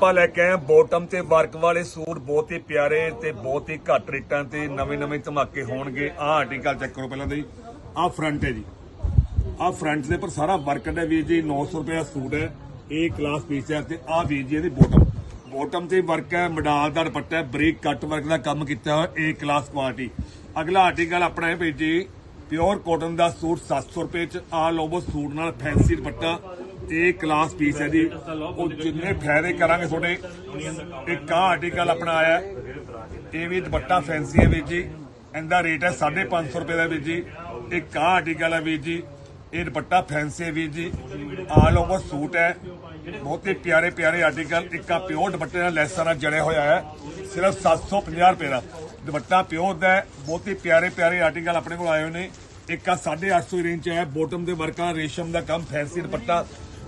ਆਪਾਂ ਲੈ ਕੇ ਆਏ ਬੋਟਮ ਤੇ ਵਰਕ ਵਾਲੇ ਸੂਟ, ਬਹੁਤ ਹੀ ਪਿਆਰੇ ਤੇ ਬਹੁਤ ਹੀ ਘੱਟ ਰੇਟਾਂ ਤੇ ਨਵੇਂ ਨਵੇਂ ਧਮਾਕੇ ਹੋਣਗੇ। ਆਹ ਆਰਟੀਕਲ ਚੈੱਕ ਕਰੋ ਪਹਿਲਾਂ ਤਾਂ ਆਹ ਫਰੰਟ ਹੈ ਜੀ। ਆਹ ਫਰੰਟ ਦੇ ਪਰ ਸਾਰਾ ਵਰਕ ਹੈ ਵੀਰ ਜੀ 900 ਰੁਪਏ ਦਾ ਸੂਟ ਹੈ। ਇਹ ਕਲਾਸ ਪੀਸ ਹੈ ਤੇ ਆਹ ਵੀਰ ਜੀ ਇਹਦੀ ਬੋਟਮ ਬੋਟਮ ਤੇ ਵਰਕ ਹੈ, ਮਡਾਲ ਦਾ ਦੁਪੱਟਾ ਹੈ ਬਰੀਕ ਕੱਟ ਵਰਕ ਦਾ ਕੰਮ ਕੀਤਾ ਹੋਇਆ ਇਹ ਕਲਾਸ ਕੁਆਲਿਟੀ ਅਗਲਾ ਆਰਟੀਕਲ ਆਪਣਾ ਹੈ ਵੀਰ ਜੀ ਪਿਓਰ ਕਾਟਨ ਦਾ ਸੂਟ 700 ਰੁਪਏ ਚ ਆ ਓਵਰ ਸੂਟ ਨਾਲ ਫੈਂਸੀ ਦੁਪੱਟਾ। ਇਹ ਕਲਾਸ ਪੀਸ ਹੈ ਜੀ। ਉਹ ਜਿੰਨੇ ਫਾਇਦੇ ਕਰਾਂਗੇ ਤੁਹਾਡੇ, ਇੱਕ ਆਹ ਆਰਟੀਕਲ ਆਪਣਾ ਆਇਆ ਇਹ ਵੀ ਦੁਪੱਟਾ ਫੈਂਸੀ ਹੈ ਵੀਰ ਜੀ। ਇਹਦਾ ਰੇਟ ਹੈ 550 ਰੁਪਏ ਦਾ ਵੀਰ ਜੀ। ਇੱਕ ਆਹ ਆਰਟੀਕਲ ਹੈ ਵੀਰ ਜੀ। ਇਹ ਦੁਪੱਟਾ ਫੈਂਸੀ ਹੈ ਵੀਰ ਜੀ। ਆਲ ਓਵਰ ਸੂਟ ਹੈ। ਬਹੁਤ ਹੀ ਪਿਆਰੇ ਪਿਆਰੇ ਆਰਟੀਕਲ ਇੱਕ ਪਿਓਰ ਦੁਪੱਟੇ ਨਾਲ ਲੈਸਾਂ ਨਾਲ ਜੜਿਆ ਹੋਇਆ ਹੈ। ਸਿਰਫ 750 ਰੁਪਏ ਦਾ ਦੁਪੱਟਾ ਪਿਓਰ ਦਾ ਹੈ। ਬਹੁਤ ਹੀ ਪਿਆਰੇ ਪਿਆਰੇ ਆਰਟੀਕਲ ਆਪਣੇ ਕੋਲ ਆਏ ਹੋਏ ਨੇ। ਇੱਕ ਆ 850 ਰੇਂਜ ਚ ਹੈ। ਬੋਟਮ ਦੇ ਵਰਕਾਂ ਰੇਸ਼ਮ ਦਾ ਕੰਮ ਫੈਂਸੀ ਦੁਪੱਟਾ।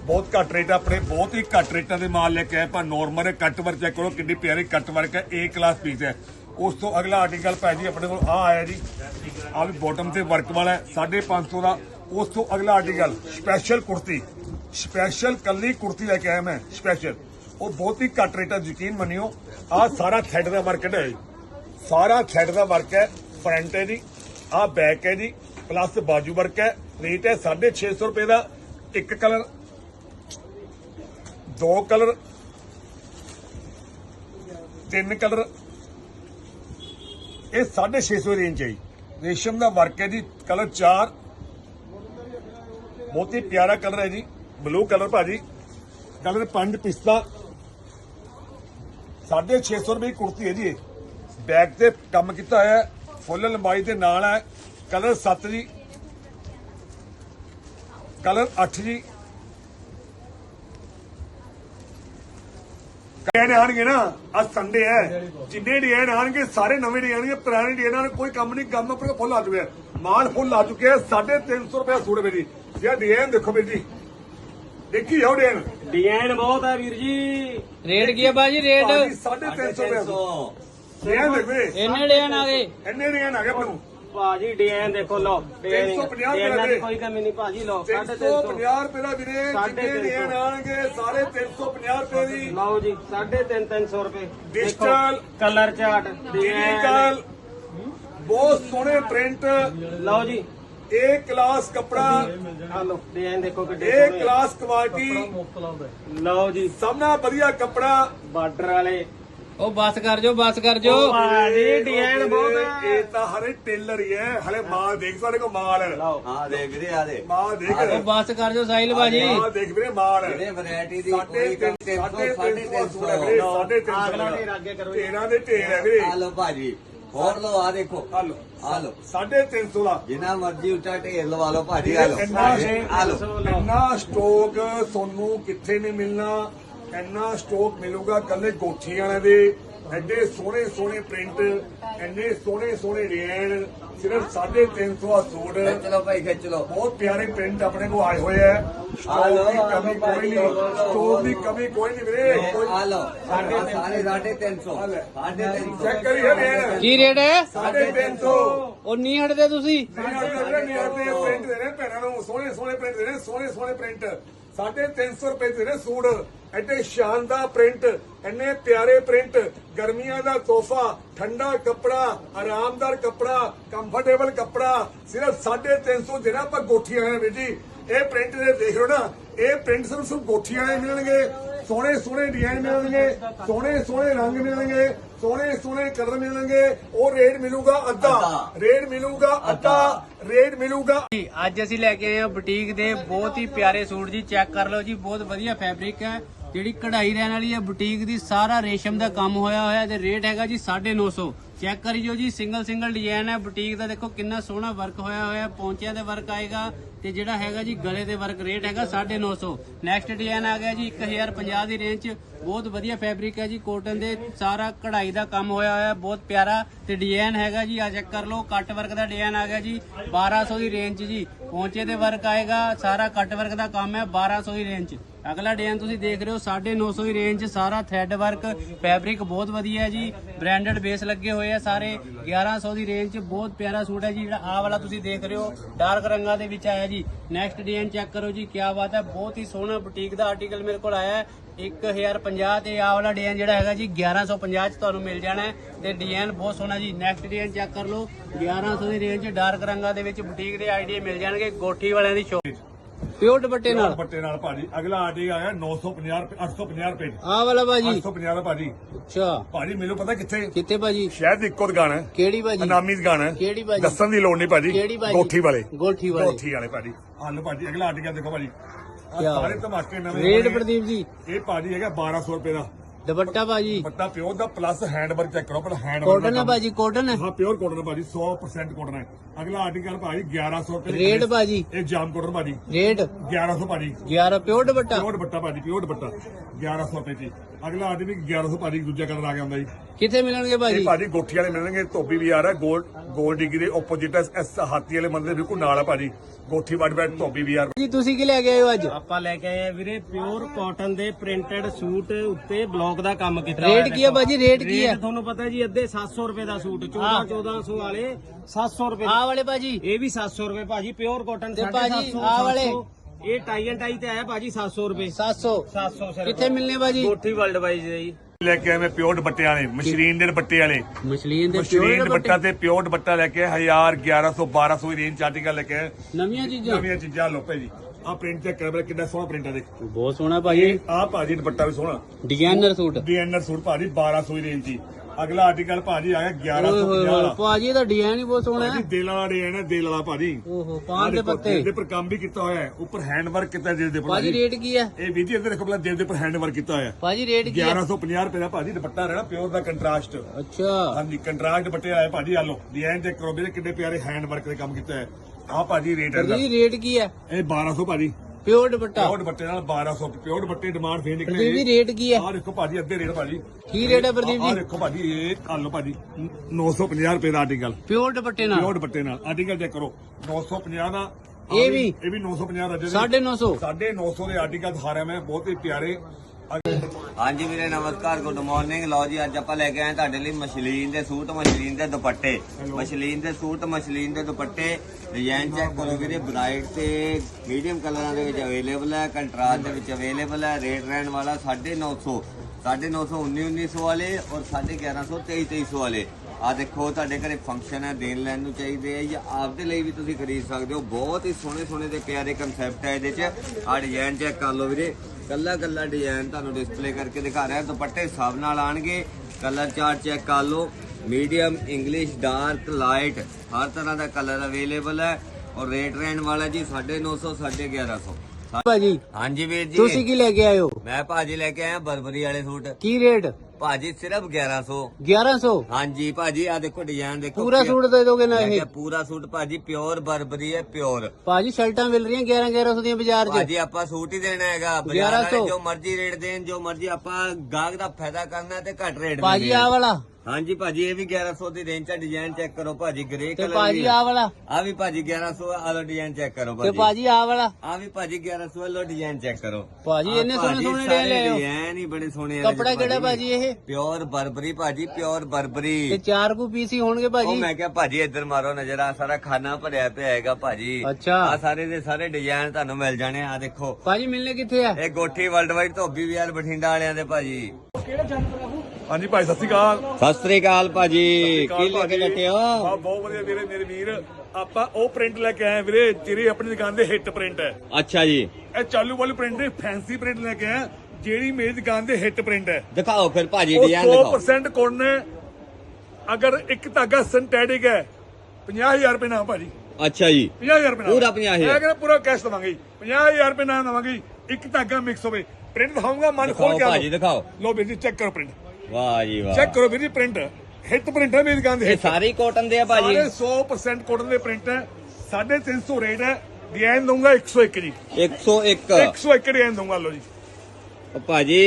ਬਹੁਤ ਘੱਟ ਰੇਟ ਆਪਣੇ ਬਹੁਤ ਹੀ ਘੱਟ ਰੇਟਾਂ ਦੇ ਮਾਲ ਲੈ ਕੇ ਆਏ ਪਰ ਨਾਰਮਲ ਹੈ ਕੱਟ ਵਰਕ ਚੈੱਕ ਕਰੋ, ਕਿੰਨੀ ਪਿਆਰੀ ਕੱਟ ਵਰਕ ਹੈ ਏ ਕਲਾਸ ਪੀਸ ਹੈ। ਉਸ ਤੋਂ ਅਗਲਾ ਆਰਟੀਕਲ ਪੈ ਜੀ ਆਪਣੇ ਕੋਲ ਆ ਆਇਆ ਜੀ। ਆ ਵੀ ਬਾਟਮ ਤੇ ਵਰਕ ਵਾਲਾ ਹੈ 550 ਦਾ। ਉਸ ਤੋਂ ਅਗਲਾ ਆਰਟੀਕਲ ਸਪੈਸ਼ਲ ਕੁੜਤੀ। ਸਪੈਸ਼ਲ ਕੱਲੀ ਕੁੜਤੀ ਲੈ ਕੇ ਆਇਆ ਮੈਂ ਸਪੈਸ਼ਲ ਉਹ ਬਹੁਤ ਹੀ ਘੱਟ ਰੇਟਾਂ ਯਕੀਨ ਮੰਨਿਓ। ਆ ਸਾਰਾ ਥੈਡ ਦਾ ਵਰਕ ਹੈ ਸਾਰਾ ਥੈਡ ਦਾ ਵਰਕ ਹੈ ਫਰੰਟ ਹੈ ਜੀ ਆ ਬੈਕ ਹੈ ਜੀ ਪਲੱਸ ਬਾਜੂ ਵਰਕ ਹੈ। ਰੇਟ ਹੈ 650 ਰੁਪਏ ਦਾ। ਇੱਕ ਕਲਰ ਦੋ ਕਲਰ, ਤਿੰਨ ਕਲਰ। ਇਹ 650 ਰੇਂਜ ਹੈ ਜੀ। ਰੇਸ਼ਮ ਦਾ ਵਰਕ ਹੈ ਜੀ, ਕਲਰ 4 ਬਹੁਤ ਹੀ ਪਿਆਰਾ ਕਲਰ ਹੈ ਜੀ ਬਲੂ ਕਲਰ ਭਾਜੀ ਕਲਰ 5 ਪਿਸਤਾ। 650 ਰੁਪਏ ਕੁੜਤੀ ਹੈ ਜੀ ਇਹ। ਬੈਕ ਤੇ ਕੰਮ ਕੀਤਾ ਹੋਇਆ ਫੁੱਲ ਲੰਬਾਈ ਦੇ ਨਾਲ ਹੈ। ਕਲਰ 7 ਜੀ। ਕਲਰ 8 ਜੀ। ਡਿਜ਼ਾਈਨ ਆਣਗੇ ਨਾ ਅੱਜ ਸੰਡੇ ਹੈ। ਜਿੰਨੇ ਡਿਜ਼ਾਈਨ ਆਣਗੇ ਸਾਰੇ ਨਵੇਂ ਡਿਜ਼ਾਈਨ ਆਣਗੇ ਪੁਰਾਣੇ ਡਿਜ਼ਾਈਨਾਂ ਨਾਲ ਕੋਈ ਕੰਮ ਨਹੀਂ ਕੰਮ ਆਪਣੇ ਫੁੱਲ ਆ ਚੁੱਕਿਆ। ਮਾਲ ਫੁੱਲ ਆ ਚੁੱਕਿਆ ਹੈ 350 ਰੁਪਏ ਸੂਟ ਮੇਰੀ ਇਹ ਡਿਜ਼ਾਈਨ ਦੇਖੋ ਵੀਰ ਜੀ ਦੇਖੀ ਜਾਓ ਡਿਜ਼ਾਈਨ ਡਿਜ਼ਾਈਨ ਬਹੁਤ ਹੈ ਵੀਰ ਜੀ। ਰੇਟ ਕੀ ਹੈ ਬਾਜੀ ਰੇਟ? ਭਾਜੀ 350 ਰੁਪਏ ਡਿਜ਼ਾਈਨ ਦੇਖੋ। ਇੰਨੇ ਡੇਨ ਆ ਗਏ। ਇੰਨੇ ਡਿਜ਼ਾਈਨ ਆ ਗਏ ਆਪਣੇ ਕੋਲ ਭਾਜੀ ਡਿਜ਼ਾਈਨ ਦੇਖੋ ਲੋ 350 ਡਿਜ਼ਾਈਨਾਂ ਦੀ ਰੁਪਏ। ਕੋਈ ਕਮੀ ਨਹੀਂ ਭਾਜੀ ਲੋ 350 350 ਰੁਪਏ ਦਾ ਵੀਰੇ ਜਿੰਨੇ। ਡਿਜ਼ਾਈਨ ਆਣਗੇ ਸਾਰੇ 350 ਰੁਪਏ ਦੀ। ਲਓ ਜੀ 350 300 ਰੁਪਏ। Digital, ਕਲਰ ਚਾਰਟ ਡਿਜੀਟਲ ਬਹੁਤ ਸੋਹਣੇ ਪ੍ਰਿੰਟ ਲਓ ਜੀ। ਇਹ ਕਲਾਸ ਕਪੜਾ। ਆ ਲੋ ਡਿਜ਼ਾਈਨ ਦੇਖੋ ਕਿੱਡੇ ਇਹ ਕਲਾਸ ਕੁਆਲਿਟੀ ਲਓ ਜੀ। ਸਭ ਨਾਲ ਵਧੀਆ ਕਪੜਾ। ਬਾਰਡਰ ਵਾਲੇ। ਉਹ ਬੱਸ ਕਰ ਜੋ ਬੱਸ ਕਰ ਜੋ ਭਾਜੀ ਡਿਜ਼ਾਈਨ ਬਹੁਤ ਹੈ ਇਹ ਤਾਂ ਹਰੇ ਟੇਲਰ ਹੀ ਹੈ। ਹਲੇ ਮਾਲ ਦੇਖ ਸਾਡੇ ਕੋ ਮਾਲ ਹੈ। ਲਓ। ਹਾਂ ਦੇਖ ਵੀਰੇ ਆ ਦੇ ਮਾਲ ਦੇਖ। ਉਹ ਬੱਸ ਕਰ ਜੋ ਸਾਹਿਲ ਬਾਜੀ ਮਾਲ ਦੇਖ ਵੀਰੇ ਮਾਲ ਹੈ। ਵੀਰੇ ਵੈਰਾਈਟੀ ਦੀ ਸਾਢੇ ਕੋਈ ਸੌ ਸਾਢੇ ਤਿੰਨ ਸੌ ਅਗਲਾ ਦਾ। ਢੇਰ ਹੈ ਵੀਰੇ। ਆ ਲੋ ਭਾਜੀ ਹੋਰ ਲੋ ਆ ਦੇਖੋ। ਆ ਲੋ ਆ ਲੋ 350 ਦਾ। ਜਿੰਨਾ ਮਰਜ਼ੀ ਉੱਚਾ ਢੇਰ ਲਵਾ ਲੋ ਭਾਜੀ ਆ ਲੋ ਆ ਲੋ ਇੰਨਾ ਸਟੋਕ ਤੁਹਾਨੂੰ ਕਿੱਥੇ ਨਹੀਂ ਮਿਲਣਾ। ਇੰਨਾ ਸਟੋਕ ਮਿਲੂਗਾ ਕੱਲੇ ਗੋਠੀ ਵਾਲਿਆਂ ਦੇ। ਐਡੇ ਸੋਹਣੇ ਸੋਹਣੇ ਪ੍ਰਿੰਟ ਐਨੇ ਸੋਹਣੇ ਸੋਹਣੇ ਡਿਜ਼ਾਈਨ ਸਿਰਫ 350 ਆ ਸੂਟ। ਖਿੱਚ ਲੋ ਭਾਈ ਖਿੱਚ ਲੋ ਬਹੁਤ ਪਿਆਰੇ ਪ੍ਰਿੰਟ ਆਪਣੇ ਕੋ ਆਏ ਹੋਏ ਆ। ਸਟੋਕ ਦੀ ਕਮੀ ਕੋਈ ਨਹੀਂ ਸਟੋਕ ਦੀ ਕਮੀ ਕੋਈ ਨਹੀਂ ਵੀਰੇ ਆ ਲੋ ਸਾਰੇ ਸਾਢੇ 350 ਆ ਲੈ। ਸਾਢੇ ਚੈੱਕ 350 ਕਰੀ ਹੈ ਕੀ ਰੇਟ ਹੈ? 350 ਉਹ ਨਹੀਂ ਹਟਦੇ ਤੁਸੀਂ ਪ੍ਰਿੰਟ ਦੇ ਰਹੇ ਭੈਣਾਂ ਨੂੰ। ਸੋਹਣੇ ਸੋਹਣੇ ਪ੍ਰਿੰਟ ਦੇ ਰਹੇ ਸੋਹਣੇ ਸੋਹਣੇ ਪ੍ਰਿੰਟ 350 ਰੁਪਏ ਦੇ ਰਹੇ ਸੂਟ। ਐਡੇ ਸ਼ਾਨਦਾਰ ਪ੍ਰਿੰਟ ਐਨੇ ਪਿਆਰੇ ਪ੍ਰਿੰਟ ਗਰਮੀਆਂ ਦਾ ਤੋਹਫਾ, ਠੰਡਾ ਕੱਪੜਾ, ਆਰਾਮਦਾਰ ਕੱਪੜਾ ਕੰਫਰਟੇਬਲ ਕੱਪੜਾ, ਸਿਰਫ 350 ਜਿਹੜਾ ਆਪਾਂ ਗੋਠੀ ਆਏ ਵੀਰ ਜੀ। ਇਹ ਪ੍ਰਿੰਟ ਦੇ ਦੇਖ ਲਓ ਨਾ, ਇਹ ਪ੍ਰਿੰਟ ਸਿਰਫ ਗੋਠੀਆਂ ਗੋਠੀ ਮਿਲਣਗੇ ਸੋਹਣੇ ਸੋਹਣੇ ਡਿਜ਼ਾਈਨ ਮਿਲਣਗੇ ਸੋਹਣੇ ਸੋਹਣੇ ਰੰਗ ਮਿਲਣਗੇ। ਸੋਹਣੇ ਸੋਹਣੇ ਕਲਰ ਮਿਲਣਗੇ ਉਹ ਰੇਟ ਮਿਲੂਗਾ ਅੱਧਾ। ਅੱਧਾ। ਰੇਟ ਮਿਲੂਗਾ ਅੱਧਾ। ਰੇਟ ਮਿਲੂਗਾ। ਜੀ ਅੱਜ ਅਸੀਂ ਲੈ ਕੇ ਆਏ ਹਾਂ ਬੁਟੀਕ ਦੇ ਬਹੁਤ ਹੀ ਪਿਆਰੇ ਸੂਟ ਜੀ ਚੈੱਕ ਕਰ ਲਓ ਜੀ ਬਹੁਤ ਵਧੀਆ ਫੈਬਰਿਕ ਹੈ। ਜਿਹੜੀ ਕਢਾਈ ਰਹਿਣ ਵਾਲੀ ਹੈ ਬੁਟੀਕ ਦੀ ਸਾਰਾ ਰੇਸ਼ਮ ਦਾ ਕੰਮ ਹੋਇਆ ਹੋਇਆ ਤੇ ਰੇਟ ਹੈਗਾ ਜੀ 950 ਚੈੱਕ ਕਰਿਓ ਜੀ ਸਿੰਗਲ ਸਿੰਗਲ ਡਿਜ਼ਾਈਨ ਹੈ ਬੁਟੀਕ ਦਾ ਦੇਖੋ ਕਿੰਨਾ ਸੋਹਣਾ ਵਰਕ ਹੋਇਆ ਹੋਇਆ ਹੈ ਪੌਂਚਿਆਂ ਦੇ ਵਰਕ ਆਏਗਾ ਤੇ ਜਿਹੜਾ ਹੈਗਾ ਜੀ, ਗਲੇ ਦੇ ਵਰਕ ਰੇਟ ਹੈਗਾ 950 ਨੈਕਸਟ ਡਿਜ਼ਾਈਨ ਆ ਗਿਆ ਜੀ 1050 ਦੀ ਰੇਂਜ ਚ ਬਹੁਤ ਵਧੀਆ ਫੈਬਰਿਕ ਹੈ ਜੀ ਕੋਟਨ ਦੇ, ਸਾਰਾ ਕਢਾਈ ਦਾ ਕੰਮ ਹੋਇਆ ਹੋਇਆ, ਬਹੁਤ ਪਿਆਰਾ ਤੇ ਡਿਜ਼ਾਈਨ ਹੈਗਾ ਜੀ, ਆ ਚੈੱਕ ਕਰ ਲਓ ਕੱਟ ਵਰਕ ਦਾ ਡਿਜ਼ਾਈਨ ਆ ਗਿਆ ਜੀ 1200 ਦੀ ਰੇਂਜ 'ਚ ਜੀ ਪੌਂਚੇ ਦੇ ਵਰਕ ਆਏਗਾ, ਸਾਰਾ ਕੱਟ ਵਰਕ ਦਾ ਕੰਮ ਹੈ 1200 ਦੀ ਰੇਂਜ 'ਚ ਅਗਲਾ ਡਿਜ਼ਾਈਨ ਤੁਸੀਂ ਦੇਖ ਰਹੇ ਹੋ 950 ਦੀ ਰੇਂਜ ਸਾਰਾ ਥ੍ਰੈਡ ਵਰਕ ਫੈਬਰਿਕ ਬਹੁਤ ਵਧੀਆ ਹੈ ਜੀ ਬ੍ਰਾਂਡਡ ਬੇਸ ਲੱਗੇ ਹੋਏ ਆ ਸਾਰੇ 1100 ਦੀ ਰੇਂਜ 'ਚ ਬਹੁਤ ਪਿਆਰਾ ਸੂਟ ਹੈ ਜੀ, ਜਿਹੜਾ ਆਹ ਵਾਲਾ ਤੁਸੀਂ ਦੇਖ ਰਹੇ ਹੋ ਡਾਰਕ ਰੰਗਾਂ ਦੇ ਵਿੱਚ ਆਇਆ ਜੀ। ਨੈਕਸਟ ਡਿਜ਼ਾਈਨ ਚੈੱਕ ਕਰੋ ਜੀ ਕੀ ਬਾਤ ਹੈ, ਬਹੁਤ ਹੀ ਸੋਹਣਾ ਬੁਟੀਕ ਦਾ ਆਰਟੀਕਲ ਮੇਰੇ ਕੋਲ ਆਇਆ ਹੈ। 1050 ਤੇ ਆਹ ਵਾਲਾ ਡਿਜ਼ਾਈਨ ਜਿਹੜਾ ਹੈਗਾ ਜੀ 1150 ਚ ਤੁਹਾਨੂੰ ਮਿਲ ਜਾਣਾ ਤੇ ਡਿਜ਼ਾਈਨ ਬਹੁਤ ਸੋਹਣਾ ਜੀ। ਨੈਕਸਟ ਡਿਜ਼ਾਈਨ ਚੈੱਕ ਕਰ ਲਓ 1100 ਦੀ ਰੇਂਜ ਚ ਡਾਰਕ ਰੰਗਾਂ ਦੇ ਵਿੱਚ ਬੁਟੀਕ ਦੇ ਆਈਡੀਆ ਮਿਲ ਜਾਣਗੇ, ਗੋਠੀ ਵਾਲਿਆਂ ਦੀ ਸ਼ੋਪ ਪਿਓਰ ਦੁਪੱਟੇ ਨਾਲ? ਦੁਪੱਟੇ ਨਾਲ ਭਾਜੀ। ਅਗਲਾ ਆਰਟੀਕਲ ਆਇਆ 950 ਰੁਪਏ 850 ਰੁਪਏ। ਆਹ ਵਾਲਾ ਭਾਜੀ। 850 ਦਾ ਭਾਜੀ। ਅੱਛਾ। ਭਾਜੀ ਮੈਨੂੰ ਪਤਾ ਕਿੱਥੇ? ਕਿੱਥੇ ਭਾਜੀ? ਸ਼ਾਇਦ ਇੱਕੋ ਦੁਕਾਨ ਹੈ। ਕਿਹੜੀ ਭਾਜੀ? ਅਨਾਮੀ ਦੁਕਾਨ ਹੈ। ਕਿਹੜੀ ਭਾਜੀ? ਦੱਸਣ ਦੀ ਲੋੜ ਨਹੀਂ ਭਾਜੀ। ਕਿਹੜੀ ਭਾਜੀ? ਗੋਠੀ ਵਾਲੇ। ਗੋਠੀ ਵਾਲੇ। ਗੋਠੀ ਵਾਲੇ ਭਾਜੀ। ਆਹ ਲਓ ਭਾਜੀ ਅਗਲਾ ਆਰਟੀਕਲ ਦੇਖੋ ਭਾਜੀ। ਸਾਰੇ। ਧਮਾਕੇ ਨਵੇਂ ਰੇਟ। ਪ੍ਰਦੀਪ ਜੀ। ਇਹ ਭਾਜੀ ਹੈਗਾ 1200 ਰੁਪਏ ਦਾ। ਦੁਪੱਟਾ ਭਾਜੀ। ਪੱਟਾ ਪਿਓਰ ਦਾ ਪਲੱਸ ਹੈਂਡ ਵਰਕ ਚੈੱਕ ਕਰੋ ਪਰ ਹੈਂਡ ਕਾਟਨ ਹੈ ਭਾਜੀ ਕਾਟਨ ਹੈ ਹਾਂ ਪਿਓਰ ਕਾਟਨ ਭਾਜੀ 100% ਕਾਟਨ ਹੈ ਅਗਲਾ ਆਰਟੀਕਲ ਭਾਜੀ 1100 ਰੁਪਏ ਦੀ ਰੇਟ। ਭਾਜੀ। ਇਹ ਜਾਮ ਕਾਟਨ ਭਾਜੀ। ਰੇਟ 1100 ਭਾਜੀ। 11 ਪਿਓਰ ਦੁਪੱਟਾ? ਪਿਓਰ ਦੁਪੱਟਾ ਭਾਜੀ ਪਿਓਰ ਦੁਪੱਟਾ। 1100 ਰੁਪਏ ਜੀ ਅਗਲਾ ਆਰਟੀਕਲ 1100 ਭਾਜੀ ਦੂਜਾ ਕਲਰ ਆ ਗਿਆ ਹੁੰਦਾ ਜੀ। ਕਿੱਥੇ ਮਿਲਣਗੇ ਇਹ ਭਾਜੀ? ਭਾਜੀ ਗੋਠੀ ਵਾਲੇ ਮਿਲਣਗੇ ਧੋਬੀ ਵੀ ਆ ਰਿਹਾ ਗੋਲਡ ਗੋਲਡ ਡਿਗਰੀ ਦੇ ਆਪੋਜ਼ਿਟ ਐਸ ਹਾਥੀ ਵਾਲੇ ਮੰਦਿਰ ਦੇ ਬਿਲਕੁਲ ਨਾਲ ਆ ਭਾਜੀ। ਗੋਠੀ ਵੱਡ ਬੈਠ ਧੋਬੀ ਵੀ ਆ ਜੀ ਤੁਸੀਂ ਕੀ ਲੈ ਕੇ ਆਏ ਹੋ ਅੱਜ? ਆਪਾਂ ਲੈ ਕੇ ਆਏ ਆ ਵੀਰੇ ਪਿਓਰ ਕਾਟਨ ਦੇ ਪ੍ਰਿੰਟਡ ਸੂਟ ਉੱਤੇ ਬਲੌਕ ਦਾ ਕੰਮ ਕੀਤਾ ਰੇਟ ਕੀ ਹੈ ਭਾਜੀ ਰੇਟ ਕੀ ਹੈ ਤੁਹਾਨੂੰ ਪਤਾ ਜੀ ਅੱਧੇ 700 ਰੁਪਏ ਦਾ ਸੂਟ 14 1400 ਵਾਲੇ 700 ਰੁਪਏ। ਆਹ ਵਾਲੇ ਭਾਜੀ ਇਹ ਵੀ 700 ਰੁਪਏ ਭਾਜੀ ਪਿਓਰ ਕਾਟਨ ਤੇ ਭਾਜੀ, ਆਹ ਵਾਲੇ? ਇਹ ਟਾਈ ਐਂਡ ਟਾਈ ਤੇ ਆਇਆ ਭਾਜੀ 700 ਰੁਪਏ। 700 700 ਸਿਰ ਕਿੱਥੇ ਮਿਲਨੇ ਭਾਜੀ ਕੋਠੀ ਵਰਲਡ ਵਾਈਜ਼ ਦੇ ਜੀ। ਲੈ ਕੇ ਆਏ ਮੈਂ ਪਿਓਰ ਦੁਪੱਟੇ ਵਾਲੇ ਮਸ਼ਰੀਨ ਦੇ ਦੁਪੱਟੇ ਵਾਲੇ। ਮਛਲੀਆਂ ਦੇ ਮਸ਼ਰੀਨ ਪਿਓਰ ਦੁਪੱਟਾ ਤੇ ਪਿਓਰ ਦੁਪੱਟਾ ਲੈ ਕੇ 1000 1100 1200 ਦੀ ਰੇਂਜ ਆਰਟੀਕਲ ਲੈ ਕੇ ਆਏ। ਨਵੀਆਂ ਚੀਜ਼ਾਂ। ਨਵੀਆਂ ਚੀਜ਼ਾਂ ਲੋ ਭਾਜੀ ਆ ਪ੍ਰਿੰਟ ਚੈੱਕ ਕਰ ਕਿੰਨਾ ਸੋਹਣਾ ਪ੍ਰਿੰਟ ਆ ਦੇਖ। ਬਹੁਤ ਸੋਹਣਾ ਭਾਜੀ। ਆ ਭਾਜੀ ਦੁਪੱਟਾ ਵੀ ਸੋਹਣਾ। ਡਿਜ਼ਾਈਨਰ ਸੂਟ ਡੀਐਨਆਰ ਸੂਟ ਭਾਜੀ 1200 ਦੀ ਰੇਂਜ ਦੀ। ਅਗਲਾ ਆਰਟੀਕਲ ਭਾਜੀ ਆ ਗਿਆ ਓਏ ਹੋਏ 1150 ਹੋਏ ਵਾਲਾ। ਭਾਜੀ ਇਹਦਾ ਡਿਜ਼ਾਈਨ ਹੀ ਬਹੁਤ ਸੋਹਣਾ ਹੈ। ਦਿਲ ਵਾਲਾ ਡਿਜ਼ਾਈਨ ਹੈ ਦਿਲ ਵਾਲਾ ਭਾਜੀ। ਓਹੋ ਪਾਨ ਦੇ ਪੱਤੇ। ਇਹਦੇ ਪਰ ਕੰਮ ਵੀ ਕੀਤਾ ਹੋਇਆ ਹੈ। ਉੱਪਰ ਹੈਂਡ ਵਰਕ ਕੀਤਾ ਦਿਲ ਦੇ ਭਾਜੀ ਰੇਟ ਕੀ ਹੈ? ਇਹ ਵੀ ਜੀ ਇੱਧਰ ਦੇਖੋ ਪਹਿਲਾਂ ਦਿਲ ਦੇ ਉੱਪਰ ਹੈਂਡ ਵਰਕ ਕੀਤਾ ਹੋਇਆ ਭਾਜੀ ਰੇਟ ਕੀ ਹੈ? 1150 ਰੁਪਏ ਦਾ ਭਾਜੀ ਦੁਪੱਟਾ ਰਹਿਣਾ ਪਿਓਰ ਦਾ ਕੰਟਰਾਸਟ ਅੱਛਾ। ਹਾਂਜੀ ਕੰਟਰਾਸਟ ਦੁਪੱਟੇ ਆਏ ਭਾਜੀ ਆ ਲੋ ਡਿਜ਼ਾਈਨ ਚੈੱਕ ਕਰੋ ਵੀਰੇ ਕਿੰਨੇ ਪਿਆਰੇ ਹੈਂਡ ਵਰਕ ਦੇ ਕੰਮ ਕੀਤਾ ਹੈ। ਆ ਭਾਜੀ ਰੇਟ ਹੈ ਇਹਦਾ। ਜੀ ਰੇਟ ਕੀ ਹੈ? ਇਹ 1200 ਭਾਜੀ। ਪਿਓਰ ਦੁਪੱਟਾ। ਪਿਓਰ ਦੁਪੱਟੇ ਨਾਲ 1200 ਪਿਓਰ ਦੁਪੱਟੇ ਡਿਮਾਂਡ ਫੇਰ ਪ੍ਰਦੀਪ ਜੀ ਨਿਕਲੇ ਰੇਟ ਕੀ ਹੈ? ਆ ਦੇਖੋ ਭਾਜੀ ਅੱਧੇ ਰੇਟ ਭਾਜੀ। ਕੀ ਰੇਟ ਹੈ ਪ੍ਰਦੀਪ ਆ ਜੀ ਦੇਖੋ ਭਾਜੀ ਇਹ ਆ ਲੋ ਭਾਜੀ। 950 ਰੁਪਏ ਦਾ ਆਰਟੀਕਲ ਪਿਓਰ ਦੁਪੱਟੇ ਨਾਲ? ਪਿਓਰ ਦੁਪੱਟੇ ਨਾਲ। ਆਰਟੀਕਲ ਚੈੱਕ ਕਰੋ। 950 ਦਾ ਆਹ ਇਹ ਵੀ? ਇਹ ਵੀ 950 ਦਾ 950 950 ਦੇ ਆਰਟੀਕਲ ਦਿਖਾ ਰਿਹਾ ਮੈਂ ਬਹੁਤ ਹੀ ਪਿਆਰੇ। ਹਾਂਜੀ ਵੀਰੇ ਨਮਸਕਾਰ ਗੁੱਡ ਮਾਰਨਿੰਗ ਲਓ ਜੀ ਅੱਜ ਆਪਾਂ ਲੈ ਕੇ ਆਏ ਤੁਹਾਡੇ ਲਈ ਮਸ਼ਲੀਨ ਦੇ ਸੂਟ ਮਸ਼ਲੀਨ ਦੇ ਦੁਪੱਟੇ। ਮਸ਼ਲੀਨ ਦੇ ਸੂਟ ਮਸ਼ਲੀਨ ਦੇ ਦੁਪੱਟੇ। ਡਿਜ਼ਾਈਨ ਚੈੱਕ ਕਰੋ ਵੀਰੇ ਬ੍ਰਾਈਟ ਤੇ ਮੀਡੀਅਮ ਕਲਰਾਂ ਦੇ ਵਿੱਚ ਅਵੇਲੇਬਲ ਹੈ ਕੰਟਰਾਸਟ ਦੇ ਵਿੱਚ ਅਵੇਲੇਬਲ ਹੈ। ਰੇਟ ਰਹਿਣ ਵਾਲਾ 950 950 1900 ਵਾਲੇ ਔਰ 1150 2300 ਵਾਲੇ। ਆ ਦੇਖੋ ਤੁਹਾਡੇ ਘਰੇ ਫੰਕਸ਼ਨ ਹੈ ਦੇਣ ਲੈਣ ਨੂੰ ਚਾਹੀਦੇ ਆ ਜਾਂ ਆਪਦੇ ਲਈ ਵੀ ਤੁਸੀਂ ਖਰੀਦ ਸਕਦੇ ਹੋ। ਬਹੁਤ ਹੀ ਸੋਹਣੇ ਸੋਹਣੇ ਤੇ ਪਿਆਰੇ ਕਨਸੈਪਟ ਹੈ ਇਹਦੇ 'ਚ। ਆ ਡਿਜ਼ਾਈਨ ਚੈੱਕ ਕਰ ਲਓ ਵੀਰੇ। ਕੱਲਾ ਕੱਲਾ ਡਿਜ਼ਾਈਨ ਤੁਹਾਨੂੰ ਡਿਸਪਲੇ ਕਰਕੇ ਦਿਖਾ ਰਿਹਾ। ਦੁਪੱਟੇ ਸਭ ਨਾਲ ਆਣਗੇ। ਕਲਰ ਚਾਰਟ ਚੈੱਕ ਕਰ ਲਓ। ਮੀਡੀਅਮ ਇੰਗਲਿਸ਼ ਡਾਰਕ ਲਾਈਟ ਹਰ ਤਰ੍ਹਾਂ ਦਾ ਕਲਰ ਅਵੇਲੇਬਲ ਹੈ। ਔਰ ਰੇਟ ਰਹਿਣ ਵਾਲਾ ਜੀ 950 1150 ਭਾਜੀ ਹਾਂਜੀ ਵੀਰ ਜੀ। ਤੁਸੀਂ ਕੀ ਲੈ ਕੇ ਆਏ ਹੋ? ਮੈਂ ਭਾਜੀ ਲੈ ਕੇ ਆਇਆ ਬਰਬਰੀ ਵਾਲੇ ਸੂਟ। ਕੀ ਰੇਟ ਭਾਜੀ ਸਿਰਫ 1100 1100 ਹਾਂਜੀ ਭਾਜੀ ਆ ਦੇਖੋ ਡਿਜ਼ਾਈਨ ਦੇਖੋ ਪੂਰਾ ਸੂਟ ਦੇ ਦੋਗੇ ਨਾ ਇਹ? ਪੂਰਾ ਸੂਟ ਭਾਜੀ ਪਿਓਰ ਬਰਬਰੀ ਹੈ ਪਿਓਰ ਭਾਜੀ ਸ਼ਰਟਾਂ ਮਿਲ ਰਹੀਆਂ 11 1100 ਦੀਆਂ ਬਾਜ਼ਾਰ 'ਚ? ਭਾਜੀ ਆਪਾਂ ਸੂਟ ਹੀ ਦੇਣਾ ਹੈਗਾ। ਬਾਜ਼ਾਰ ਵਾਲੇ 1100 ਜੋ ਮਰਜ਼ੀ ਰੇਟ ਦੇਣ ਜੋ ਮਰਜ਼ੀ ਆਪਾਂ ਗਾਹਕ ਦਾ ਫਾਇਦਾ ਕਰਨਾ ਤੇ ਘੱਟ ਰੇਟ ਭਾਜੀ ਆਹ ਵਾਲਾ। ਹਾਂਜੀ ਭਾਜੀ ਇਹ ਵੀ 1100 ਦੀ ਰੇਂਜ ਦਾ ਡਿਜ਼ਾਈਨ ਚੈੱਕ ਕਰੋ ਭਾਜੀ ਗ੍ਰੇ ਤੇ ਕਲਰ ਭਾਜੀ ਆਹ ਵਾਲਾ? ਆ ਵੀ ਭਾਜੀ 1100 ਵਾਲਾ ਡਿਜ਼ਾਈਨ ਚੈੱਕ ਕਰੋ ਤੇ ਭਾਜੀ। ਭਾਜੀ ਆਹ ਵਾਲਾ? ਆ ਵੀ ਭਾਜੀ 1100 ਵਾਲਾ ਡਿਜ਼ਾਈਨ ਚੈੱਕ ਕਰੋ। ਭਾਜੀ ਇੰਨੇ ਸੋਹਣੇ ਸੋਹਣੇ ਲੈ ਲਿਆਓ ਡਿਜ਼ਾਈਨ ਹੀ ਬੜੇ ਸੋਹਣੇ ਆ ਕੱਪੜਾ ਕਿਹੜਾ ਭਾਜੀ। ਇਹ? ਪਿਓਰ ਬਰਬਰੀ ਭਾਜੀ ਪਿਓਰ ਤੇ ਬਰਬਰੀ ਚਾਰ ਕੁ ਪੀਸ ਹੀ ਹੋਣਗੇ ਉਹ ਭਾਜੀ ਮੈਂ ਕਿਹਾ ਭਾਜੀ ਇੱਧਰ ਮਾਰੋ ਨਜ਼ਰ ਆ ਸਾਰਾ ਖਾਨਾ ਭਰਿਆ ਪਿਆ ਹੈਗਾ ਭਾਜੀ। ਅੱਛਾ। ਆ ਸਾਰੇ ਦੇ ਸਾਰੇ ਡਿਜ਼ਾਈਨ ਤੁਹਾਨੂੰ ਮਿਲ ਜਾਣੇ ਆ ਦੇਖੋ। ਭਾਜੀ ਮਿਲਨੇ ਕਿੱਥੇ ਆ? ਇਹ ਗੋਠੀ ਵਰਲਡ ਵਾਈਡ ਧੋਬੀ ਵੀ ਯਾਰ ਬਠਿੰਡਾ ਵਾਲਿਆਂ ਦੇ ਭਾਜੀ। ਹਾਂਜੀ ਭਾਈ ਸਤਿ ਸ਼੍ਰੀ ਅਕਾਲ। ਸਤਿ ਸ੍ਰੀ ਅਕਾਲ ਭਾਜੀ। ਕੀ ਲੈ ਕੇ। ਬੈਠੇ ਹੋ? ਆ ਬਹੁਤ ਵਧੀਆ ਵੀਰੇ ਮੇਰੇ ਵੀਰ। ਆਪਾਂ ਉਹ ਪ੍ਰਿੰਟ ਲੈ ਕੇ ਆਏ ਵੀਰੇ ਜਿਹੜੀ ਆਪਣੀ ਦੁਕਾਨ ਦੇ ਹਿੱਟ ਪ੍ਰਿੰਟ ਹੈ। ਅੱਛਾ ਜੀ। ਇਹ ਚਾਲੂ ਵਾਲੀ ਪ੍ਰਿੰਟ ਨਹੀਂ ਫੈਂਸੀ ਪ੍ਰਿੰਟ ਲੈ ਕੇ ਆਏ ਜਿਹੜੀ ਮੇਰੀ ਦੁਕਾਨ ਦੇ ਹਿੱਟ ਪ੍ਰਿੰਟ ਹੈ। ਦਿਖਾਓ ਫਿਰ ਭਾਜੀ ਉਹ ਡਿਜ਼ਾਈਨ ਦਿਖਾਓ। 100% ਕੋਨ ਹੈ। ਅਗਰ ਇੱਕ ਧਾਗਾ ਸਿੰਥੈਟਿਕ ਹੈ 50000 ਰੁਪਏ ਨਾ ਭਾਜੀ। ਅੱਛਾ ਜੀ। 50000 ਰੁਪਏ ਨਾਲ ਪੂਰਾ 50,000 ਮੈਂ ਕਹਿੰਦਾ ਪੂਰਾ ਕੈਸ਼ ਦਵਾਂਗੇ 50000 ਰੁਪਏ ਨਾਲ ਦਵਾਂਗੇ ਇੱਕ ਧਾਗਾ ਮਿਕਸ ਹੋਵੇ। ਪ੍ਰਿੰਟ ਦਿਖਾਉਂਗਾ ਮਨ ਖੋਲ ਦਿਖਾਓ ਕੇ ਭਾਜੀ ਦਿਖਾਓ। ਲੋ ਵੀਰ ਜੀ ਚੈੱਕ ਕਰੋ ਪ੍ਰਿੰਟ। ਵਾਹ ਜੀ ਵਾਹ। ਚੈੱਕ ਕਰੋ ਵੀਰ ਜੀ ਪ੍ਰਿੰਟ ਹਿੱਟ ਪ੍ਰਿੰਟ ਹੈ ਮੇਰੀ ਦੁਕਾਨ ਦੇ ਇਹ। ਸਾਰੇ ਕਾਟਨ ਦੇ ਆ ਭਾਜੀ। ਸਾਰੇ 100% ਕਾਟਨ ਦੇ ਪ੍ਰਿੰਟ ਹੈ। 350 ਰੇਟ ਹੈ। ਡਿਜ਼ਾਈਨ ਦਊਂਗਾ 101 ਜੀ। 101 101 ਡਿਜ਼ਾਈਨ ਦਊਂਗਾ ਲੋ ਜੀ। ਉਹ ਭਾਜੀ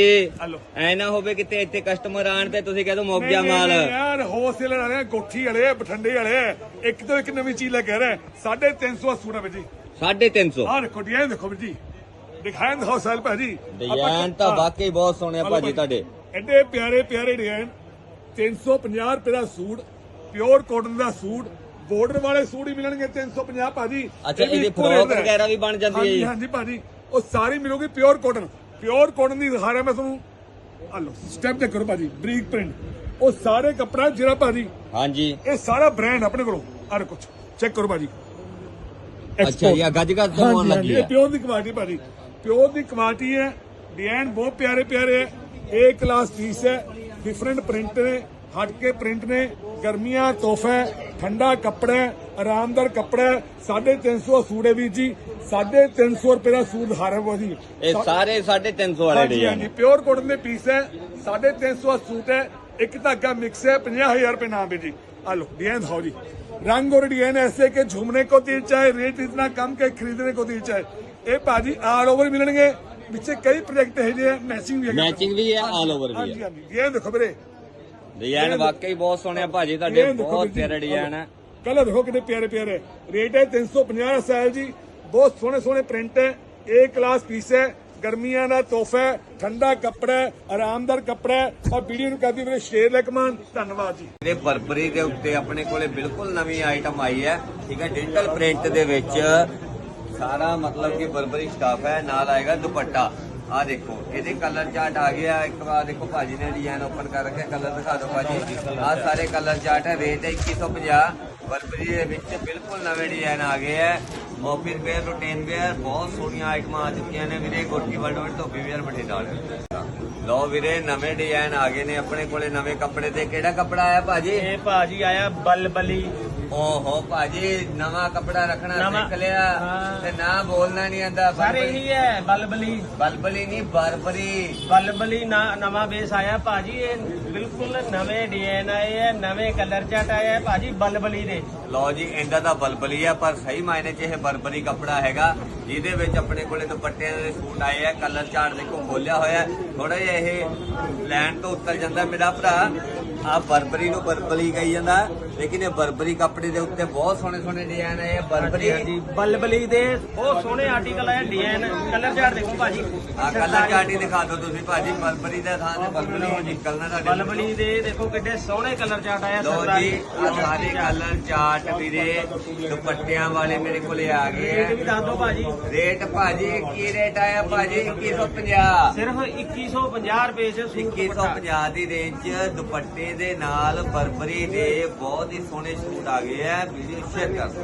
ਐ ਨਾ ਹੋਵੇ ਕਿਤੇ ਇੱਥੇ ਕਸਟਮਰ ਆਣ ਤੇ ਤੁਸੀਂ ਕਹਿ ਦੋ ਮੁੱਕ ਨਹੀਂ, ਜਾ ਨਹੀਂ, ਮਾਲ। ਯਾਰ ਹੋਲਸੇਲਰ ਆ ਰਹੇ ਗੋਠੀ ਵਾਲੇ ਆ, ਬਠੰਡੇ ਵਾਲੇ ਆ। ਇੱਕ ਤੋਂ ਇੱਕ ਨਵੀਂ ਚੀਜ਼ ਲੈ ਕੇ ਆ ਰਹੇ। 350 ਸੂਟ ਆ ਜੀ। 350 ਆਹ ਦੇਖੋ ਡਿਜ਼ਾਈਨ ਦੇਖੋ ਵੀਰ ਜੀ। ਦਿਖਾਇਆ ਦਿਖਾਓ ਭਾਜੀ। ਡਿਜ਼ਾਈਨ ਤਾਂ ਵਾਕਈ ਬਹੁਤ ਸੋਹਣੇ ਆ ਭਾਜੀ ਤੁਹਾਡੇ। ਐਡੇ ਪਿਆਰੇ ਪਿਆਰੇ ਡਿਜ਼ਾਈਨ 350 ਰੁਪਏ ਦਾ ਸੂਟ ਪਿਓਰ ਕਾਟਨ ਦਾ ਸੂਟ ਬਾਰਡਰ ਵਾਲੇ ਸੂਟ ਹੀ ਮਿਲਣਗੇ 350 ਭਾਜੀ। ਅੱਛਾ ਇਹ ਇਹਦੀ ਫਰੋਕ ਹੈ। ਵਗੈਰਾ ਵੀ ਬਣ ਜਾਂਦੀ ਹੈ ਹਾਂਜੀ ਜੀ। ਹਾਂਜੀ ਭਾਜੀ ਉਹ ਸਾਰੀ ਮਿਲੂਗੀ ਪਿਓਰ ਕਾਟਨ ਪਿਓਰ ਕਾਟਨ ਦੀ ਦਿਖਾ ਰਿਹਾ ਮੈਂ ਤੁਹਾਨੂੰ। ਹਲੋ ਸਟੈਪ ਚੈੱਕ ਕਰੋ ਭਾਜੀ ਬਰੀਕ ਪ੍ਰਿੰਟ ਉਹ ਸਾਰੇ ਕੱਪੜਾ ਜਿਹੜਾ ਭਾਜੀ ਹਾਂਜੀ। ਇਹ ਸਾਰਾ ਬ੍ਰਾਂਡ ਆਪਣੇ ਕੋਲੋਂ। ਆ ਕੁਛ ਚੈੱਕ ਕਰੋ ਭਾਜੀ। ਅੱਛਾ ਆ ਗੱਜ ਗੱਜ ਤੋਂ ਹੋਣ ਲੱਗੀ ਇਹ ਆ ਪਿਓਰ ਦੀ ਕੁਆਲਿਟੀ ਭਾਜੀ। ਪਿਓਰ ਦੀ ਕੁਆਲਿਟੀ ਹੈ ਡਿਜ਼ਾਈਨ ਬਹੁਤ ਪਿਆਰੇ ਪਿਆਰੇ ਹੈ। ਇਹ ਕਲਾਸ ਪੀਸ ਹੈ ਡਿਫਰੈਂਟ ਪ੍ਰਿੰਟ ਨੇ ਹਟ ਕੇ ਪ੍ਰਿੰਟ ਨੇ ਗਰਮੀਆਂ ਤੋਹਫਾ ਠੰਡਾ ਕੱਪੜਾ ਆਰਾਮਦਾਰ ਕੱਪੜਾ 350 ਸੂੜੇ ਵੀ ਜੀ 350 ਰੁਪਏ ਦਾ ਸੂਟ ਹਾਰੇ ਵਾਜੀ ਇਹ ਸਾਰੇ 350 ਵਾਲੇ ਨੇ ਹਾਂਜੀ ਪਿਓਰ ਕੋਟਨ ਦੇ ਪੀਸ ਹੈ 350 ਸੂਟ ਹੈ ਇੱਕ ਧਾਗਾ ਮਿਕਸ ਹੈ 50000 ਰੁਪਏ ਨਾਮ ਹੈ ਜੀ ਆ ਲੋ ਡਿਜ਼ਾइन ਦਿਖਾਓ ਜੀ रंग और डिजाइन ऐसे के झूमने को दिल चाहे रेट इतना कम के खरीदने को दिल चाहे। ए पाजी ऑल ओवर मिलेंगे ਵਿੱਚ ਕਈ ਪ੍ਰੋਜੈਕਟ ਹੈ ਜੇ ਮੈਚਿੰਗ ਵੀ ਹੈਗੇ ਮੈਚਿੰਗ ਵੀ ਹੈ ਆਲ ਓਵਰ ਵੀ ਹਾਂਜੀ ਹੈ ਹਾਂਜੀ। ਇਹ ਦੇਖੋ ਵੀਰੇ। ਡਿਜ਼ਾਈਨ ਵਾਕਈ ਬਹੁਤ ਸੋਹਣੇ ਆ ਭਾਜੀ ਤੁਹਾਡੇ ਇਹ ਦੇਖੋ ਬਹੁਤ ਵੀਰ ਜੀ, ਪਿਆਰੇ ਡਿਜ਼ਾਈਨ ਹੈ ਕਲਰ ਦੇਖੋ ਕਿੰਨੇ ਪਿਆਰੇ ਪਿਆਰੇ। ਰੇਟ ਹੈ 350 ਸਾਲ ਜੀ। ਬਹੁਤ ਸੋਹਣੇ ਸੋਹਣੇ ਪ੍ਰਿੰਟ ਹੈ। ਏ ਕਲਾਸ ਪੀਸ ਹੈ। ਗਰਮੀਆਂ ਦਾ ਤੋਹਫਾ ਹੈ ਠੰਡਾ ਕੱਪੜਾ ਹੈ ਆਰਾਮਦਾਰ ਕੱਪੜਾ ਹੈ। ਔਰ ਵੀਡੀਓ ਨੂੰ ਕਰਦੀ ਵੀਰੇ ਸ਼ੇਅਰ ਲੈ ਕਮਾਨ ਧੰਨਵਾਦ ਜੀ। ਇਹ ਬਰਬਰੀ ਦੇ ਉੱਤੇ ਆਪਣੇ ਕੋਲੇ ਬਿਲਕੁਲ ਨਵੀਂ ਆਈਟਮ ਆਈ ਹੈ। ਠੀਕ ਹੈ ਡਿਜੀਟਲ ਪ੍ਰਿੰਟ ਦੇ ਵਿੱਚ ਸਾਰਾ ਮਤਲਬ ਕਿ ਬਰਬਰੀ ਸਟਾਫ ਹੈ, ਨਾਲ ਆਏਗਾ ਦੁਪੱਟਾ। ਆ ਦੇਖੋ, ਇਹਦੇ ਕਲਰ ਚਾਰਟ ਆ ਗਿਆ। ਇੱਕ ਵਾਰ ਦੇਖੋ, ਭਾਜੀ ਨੇ ਡਿਜ਼ਾਈਨ ਓਪਨ ਕਰ ਰੱਖਿਆ ਕਲਰ ਦਿਖਾ ਦਿਓ ਭਾਜੀ। ਆ ਸਾਰੇ ਕਲਰ ਚਾਰਟ ਹੈ ਰੇਟ ਹੈ 2150 ਬਰਬਰੀ ਦੇ ਵਿੱਚ ਬਿਲਕੁਲ ਨਵੇਂ ਡਿਜ਼ਾਈਨ ਆ ਗਏ ਹੈ। ਆਫਿਸ ਵੇਅਰ ਰੂਟੀਨ ਵੇਅਰ ਬਹੁਤ ਸੋਹਣੀਆਂ ਆਈਟਮਾਂ ਆ ਚੁੱਕੀਆਂ ਨੇ ਵੀਰੇ। ਕੋਟੀ ਵਰਡ ਵਰਡ ਧੋਬੀ ਵੇਅਰ ਬਠਿੰਡਾ ਵਾਲੇ ਲਓ ਵੀਰੇ, ਨਵੇਂ ਡਿਜ਼ਾਈਨ ਆ ਗਏ ਨੇ ਆਪਣੇ ਕੋਲੇ ਨਵੇਂ ਕੱਪੜੇ ਤੇ। ਕਿਹੜਾ ਕੱਪੜਾ ਆਇਆ ਭਾਜੀ? ਇਹ ਭਾਜੀ ਆਇਆ ਬਲਬਲੀ। ਓਹੋ ਭਾਜੀ ਨਵਾਂ ਕੱਪੜਾ ਰੱਖਣਾ ਨਵਾਂ- ਸਿੱਖ ਲਿਆ। ਹਾਂ। ਤੇ ਨਾ ਬੋਲਣਾ ਨਹੀਂ ਆਂਦਾ ਸਾਰੇ ਇਹੀ ਹੈ ਬਲਬਲੀ। ਬਲਬਲੀ ਨਹੀਂ ਬਰਬਰੀ। ਬਲਬਲੀ ਨਾ- ਨਵਾਂ ਬੇਸ ਆਇਆ। ਭਾਜੀ ਇਹ ਬਿਲਕੁਲ ਨਵੇਂ ਡਿਜ਼ਾਈਨ ਆਏ ਹੈ ਨਵੇਂ ਕਲਰ ਚਾਟ ਆਇਆ ਹੈ। ਭਾਜੀ ਬਲਬਲੀ ਦੇ। ਲਓ ਜੀ ਇਹਦਾ ਤਾਂ ਬਲਬਲੀ ਆ ਪਰ ਸਹੀ ਮਾਇਨੇ 'ਚ ਇਹ ਬਰਬਰੀ ਕੱਪੜਾ ਹੈਗਾ। ਜਿਹਦੇ ਵਿੱਚ ਆਪਣੇ ਕੋਲੇ ਦੁਪੱਟਿਆਂ ਦੇ ਸੂਟ ਆਏ ਆ ਕਲਰ ਚਾਰਟ ਦੇਖੋ ਖੋਲਿਆ ਹੋਇਆ ਥੋੜਾ ਜਿਹਾ ਇਹ ਲੈਣ ਤੋਂ ਉੱਤਰ ਜਾਂਦਾ ਮੇਰਾ ਭਰਾ। ਆ ਬਰਬਰੀ ਨੂੰ ਬਰਬਰੀ ਕਹੀ ਜਾਂਦਾ। ਲੇਕਿਨ ਇਹ ਬਰਬਰੀ ਕੱਪੜੇ ਦੇ ਉੱਤੇ ਬਹੁਤ ਸੋਹਣੇ ਸੋਹਣੇ ਡਿਜ਼ਾਈਨ ਆਏ ਆ। ਬਰਬਰੀ ਬਲਬਲੀ ਦੇ ਬਹੁਤ ਸੋਹਣੇ ਆਰਟੀਕਲ ਆਏ ਡਿਜ਼ਾਈਨ ਕਲਰ ਚਾਟ ਦੇਖੋ ਭਾਜੀ। ਆ ਕਲਰ ਚਾਰਟ ਹੀ ਦਿਖਾ ਦਿਓ ਤੁਸੀਂ ਭਾਜੀ ਬਰਬਰੀ ਦਾ ਥਾਂ ਤੇ ਬਰਬਰੀ ਹੀ ਨਿਕਲਣਾ ਤੁਹਾਡੇ ਬਲਬਲੀ ਦੇ ਦੇਖੋ ਕਿੱਡੇ ਸੋਹਣੇ ਕਲਰ ਚਾਟ ਆਇਆ ਲੋ ਜੀ ਆ ਸਾਰੇ ਕਲਰ ਚਾਰਟ ਵੀਰੇ ਦੁਪੱਟਿਆਂ ਵਾਲੇ ਮੇਰੇ ਕੋਲੇ ਆ ਗਏ ਰੇਟ ਵੀ ਆ ਦੱਸ ਦਿਓ ਭਾਜੀ। ਰੇਟ ਭਾਜੀ ਕੀ ਰੇਟ ਆਇਆ ਭਾਜੀ? 2150 ਸਿਰਫ 2150 ਰੁਪਏ ਚ ਸੂਟ ਦੁਪੱਟਾ। 2150 ਦੀ ਰੇਂਜ 'ਚ ਦੁਪੱਟੇ ਦੇ ਨਾਲ ਬਰਬਰੀ ਦੇ ਬਹੁਤ ਹੀ ਸੋਹਣੇ ਸੂਟ ਆ ਗਏ ਆ। ਵੀਡੀਓ ਸ਼ੇਅਰ ਕਰ ਦਿਓ।